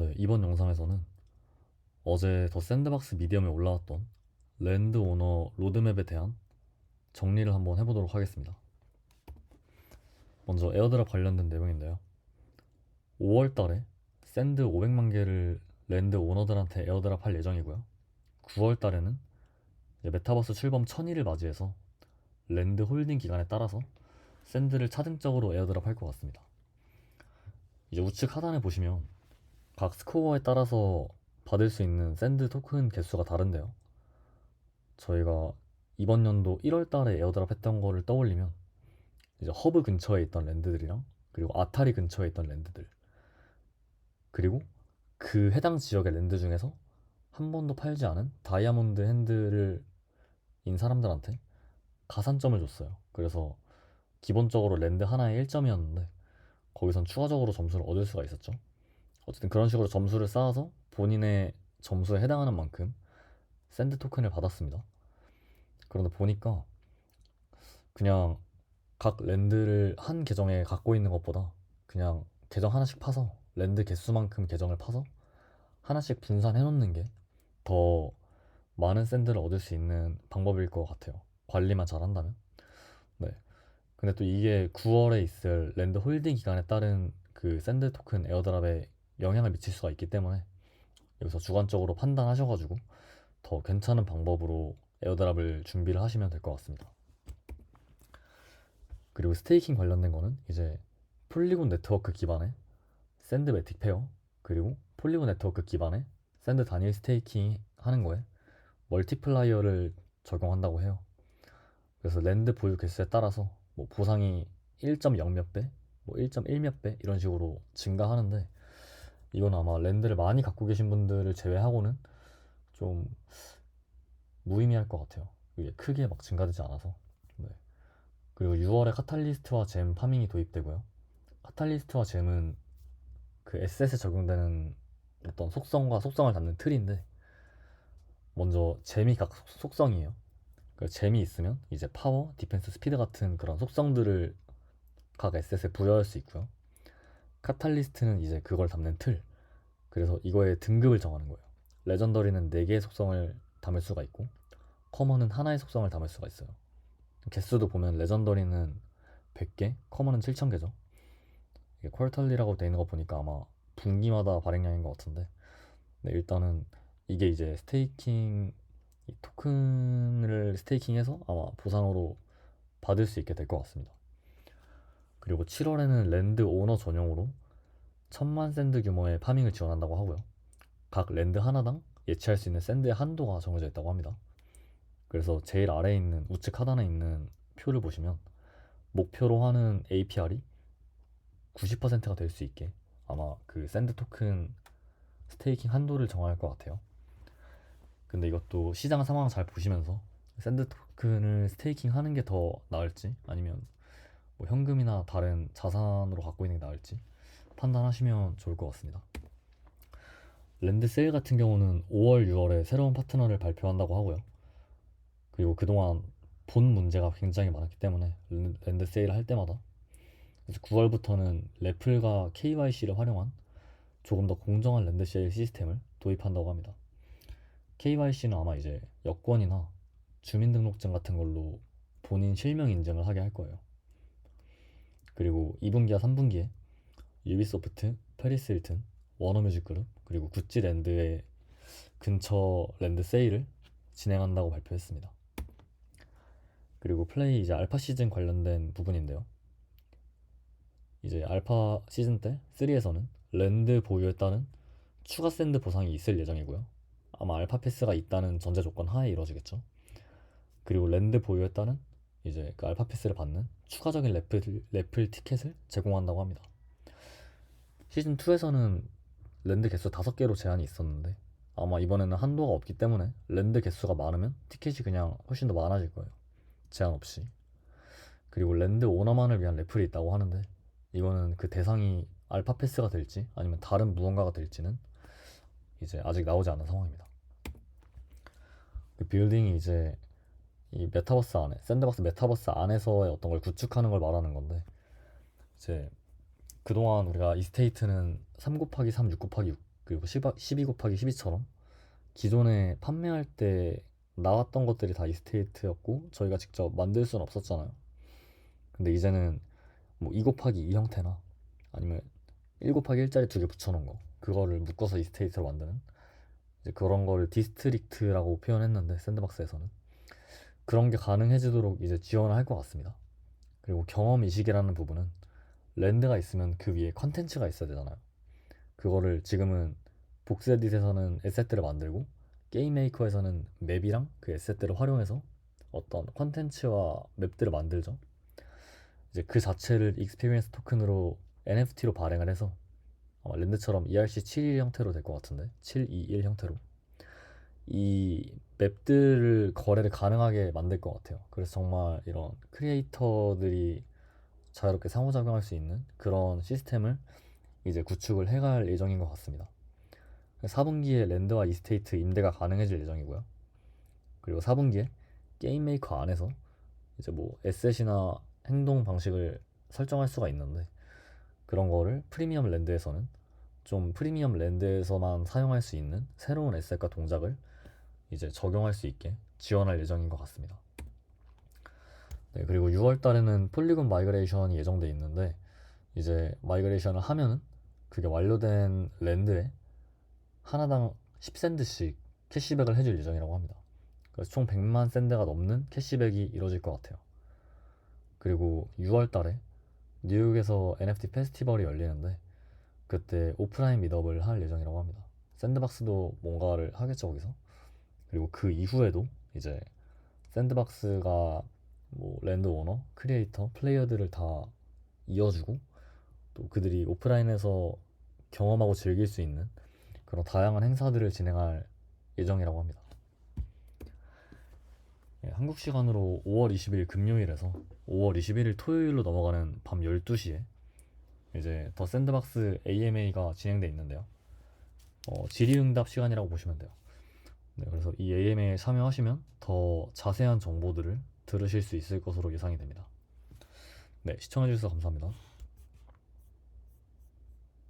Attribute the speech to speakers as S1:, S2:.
S1: 네, 이번 영상에서는 어제 더 샌드박스 미디엄에 올라왔던 랜드 오너 로드맵에 대한 정리를 한번 해보도록 하겠습니다. 먼저 에어드랍 관련된 내용인데요. 5월 달에 샌드 500만 개를 랜드 오너들한테 에어드랍 할 예정이고요. 9월 달에는 메타버스 출범 1000일을 맞이해서 랜드 홀딩 기간에 따라서 샌드를 차등적으로 에어드랍 할 것 같습니다. 이제 우측 하단에 보시면 각 스코어에 따라서 받을 수 있는 샌드 토큰 개수가 다른데요. 저희가 이번 연도 1월 달에 에어드랍 했던 거를 떠올리면 이제 허브 근처에 있던 랜드들이랑 그리고 아타리 근처에 있던 랜드들 그리고 그 해당 지역의 랜드 중에서 한 번도 팔지 않은 다이아몬드 핸들을 인 사람들한테 가산점을 줬어요. 그래서 기본적으로 랜드 하나에 1점이었는데 거기선 추가적으로 점수를 얻을 수가 있었죠. 어쨌든 그런 식으로 점수를 쌓아서 본인의 점수에 해당하는 만큼 샌드 토큰을 받았습니다. 그런데 보니까 그냥 각 랜드를 한 계정에 갖고 있는 것보다 그냥 계정 하나씩 파서 랜드 개수만큼 계정을 파서 하나씩 분산해 놓는 게 더 많은 샌드를 얻을 수 있는 방법일 것 같아요. 관리만 잘 한다면. 네. 근데 또 이게 9월에 있을 랜드 홀딩 기간에 따른 그 샌드 토큰 에어드랍에 영향을 미칠 수가 있기 때문에 여기서 주관적으로 판단하셔가지고 더 괜찮은 방법으로 에어드랍을 준비를 하시면 될 것 같습니다. 그리고 스테이킹 관련된 거는 이제 폴리곤 네트워크 기반의 샌드 매틱 페어 그리고 폴리곤 네트워크 기반의 샌드 단일 스테이킹 하는 거에 멀티플라이어를 적용한다고 해요. 그래서 랜드 보유 개수에 따라서 뭐 보상이 1.0 몇 배, 뭐 1.1 몇 배 이런 식으로 증가하는데 이건 아마 랜드를 많이 갖고 계신 분들을 제외하고는 좀 무의미할 것 같아요. 이게 크게 막 증가되지 않아서. 네. 그리고 6월에 카탈리스트와 잼 파밍이 도입되고요. 카탈리스트와 잼은 그 SS에 적용되는 어떤 속성과 속성을 담는 틀인데 먼저 잼이 각 속성이에요. 그 잼이 있으면 이제 파워, 디펜스, 스피드 같은 그런 속성들을 각 SS에 부여할 수 있고요. 카탈리스트는 이제 그걸 담는 틀. 그래서 이거의 등급을 정하는 거예요. 레전더리는 4개의 속성을 담을 수가 있고 커먼은 하나의 속성을 담을 수가 있어요. 개수도 보면 레전더리는 100개, 커먼은 7000개죠. 이게 퀄털리라고 되어 있는 거 보니까 아마 분기마다 발행량인 것 같은데 네, 일단은 이게 이제 스테이킹 토큰을 스테이킹해서 아마 보상으로 받을 수 있게 될 것 같습니다. 그리고 7월에는 랜드 오너 전용으로 천만 샌드 규모의 파밍을 지원한다고 하고요. 각 랜드 하나당 예치할 수 있는 샌드의 한도가 정해져 있다고 합니다. 그래서 제일 아래에 있는 우측 하단에 있는 표를 보시면 목표로 하는 APR이 90%가 될 수 있게 아마 그 샌드 토큰 스테이킹 한도를 정할 것 같아요. 근데 이것도 시장 상황 잘 보시면서 샌드 토큰을 스테이킹 하는 게 더 나을지 아니면 뭐 현금이나 다른 자산으로 갖고 있는 게 나을지 판단하시면 좋을 것 같습니다. 랜드 세일 같은 경우는 5월, 6월에 새로운 파트너를 발표한다고 하고요. 그리고 그동안 본 문제가 굉장히 많았기 때문에 랜드 세일을 할 때마다 그래서 9월부터는 래플과 KYC를 활용한 조금 더 공정한 랜드 세일 시스템을 도입한다고 합니다. KYC는 아마 이제 여권이나 주민등록증 같은 걸로 본인 실명 인증을 하게 할 거예요. 그리고 2분기와 3분기에 유비소프트, 페리스 힐튼, 워너뮤직 그룹 그리고 구찌랜드의 근처 랜드 세일을 진행한다고 발표했습니다. 그리고 플레이 이제 알파 시즌 관련된 부분인데요. 이제 알파 시즌 때 3에서는 랜드 보유에 따른 추가 샌드 보상이 있을 예정이고요. 아마 알파 패스가 있다는 전제 조건 하에 이루어지겠죠. 그리고 랜드 보유에 따른 이제 그 알파 패스를 받는 추가적인 래플, 래플 티켓을 제공한다고 합니다. 시즌 2에서는 랜드 개수 5개로 제한이 있었는데 아마 이번에는 한도가 없기 때문에 랜드 개수가 많으면 티켓이 그냥 훨씬 더 많아질 거예요. 제한 없이. 그리고 랜드 오너만을 위한 래플이 있다고 하는데 이거는 그 대상이 알파 패스가 될지 아니면 다른 무언가가 될지는 이제 아직 나오지 않은 상황입니다. 그 빌딩이 이제 이 메타버스 안에 샌드박스 메타버스 안에서의 어떤 걸 구축하는 걸 말하는 건데 이제 그동안 우리가 이스테이트는 3 곱하기 3, 6 곱하기 6 그리고 12 곱하기 12처럼 기존에 판매할 때 나왔던 것들이 다 이스테이트였고 저희가 직접 만들 수는 없었잖아요. 근데 이제는 뭐 2 곱하기 2 형태나 아니면 1 곱하기 1짜리 두 개 붙여놓은 거 그거를 묶어서 이스테이트로 만드는 이제 그런 거를 디스트릭트라고 표현했는데 샌드박스에서는 그런 게 가능해지도록 이제 지원을 할 것 같습니다. 그리고 경험 이식이라는 부분은 랜드가 있으면 그 위에 컨텐츠가 있어야 되잖아요. 그거를 지금은 복스에딧에서는 에셋들을 만들고 게임 메이커에서는 맵이랑 그 에셋들을 활용해서 어떤 컨텐츠와 맵들을 만들죠. 이제 그 자체를 익스피리언스 토큰으로 NFT로 발행을 해서 아마 랜드처럼 ERC71 형태로 될 것 같은데 721 형태로 이 맵들을 거래를 가능하게 만들 것 같아요. 그래서 정말 이런 크리에이터들이 자유롭게 상호작용할 수 있는 그런 시스템을 이제 구축을 해갈 예정인 것 같습니다. 4분기에 랜드와 이스테이트 임대가 가능해질 예정이고요. 그리고 4분기에 게임 메이커 안에서 이제 뭐 에셋이나 행동 방식을 설정할 수가 있는데 그런 거를 프리미엄 랜드에서는 좀 프리미엄 랜드에서만 사용할 수 있는 새로운 에셋과 동작을 이제 적용할 수 있게 지원할 예정인 것 같습니다. 네, 그리고 6월 달에는 폴리곤 마이그레이션이 예정돼 있는데 이제 마이그레이션을 하면은 그게 완료된 랜드에 하나당 10샌드씩 캐시백을 해줄 예정이라고 합니다. 그래서 총 100만 샌드가 넘는 캐시백이 이루어질 것 같아요. 그리고 6월 달에 뉴욕에서 NFT 페스티벌이 열리는데 그때 오프라인 미더업을 할 예정이라고 합니다. 샌드박스도 뭔가를 하겠죠 거기서. 그리고 그 이후에도 이제 샌드박스가 뭐 랜드 오너, 크리에이터, 플레이어들을 다 이어주고 또 그들이 오프라인에서 경험하고 즐길 수 있는 그런 다양한 행사들을 진행할 예정이라고 합니다. 예, 한국 시간으로 5월 20일 금요일에서 5월 21일 토요일로 넘어가는 밤 12시에 이제 더 샌드박스 AMA가 진행돼 있는데요. 어, 질의응답 시간이라고 보시면 돼요. 네, 그래서 이 AMA에 참여하시면 더 자세한 정보들을 들으실 수 있을 것으로 예상이 됩니다. 네, 시청해주셔서 감사합니다.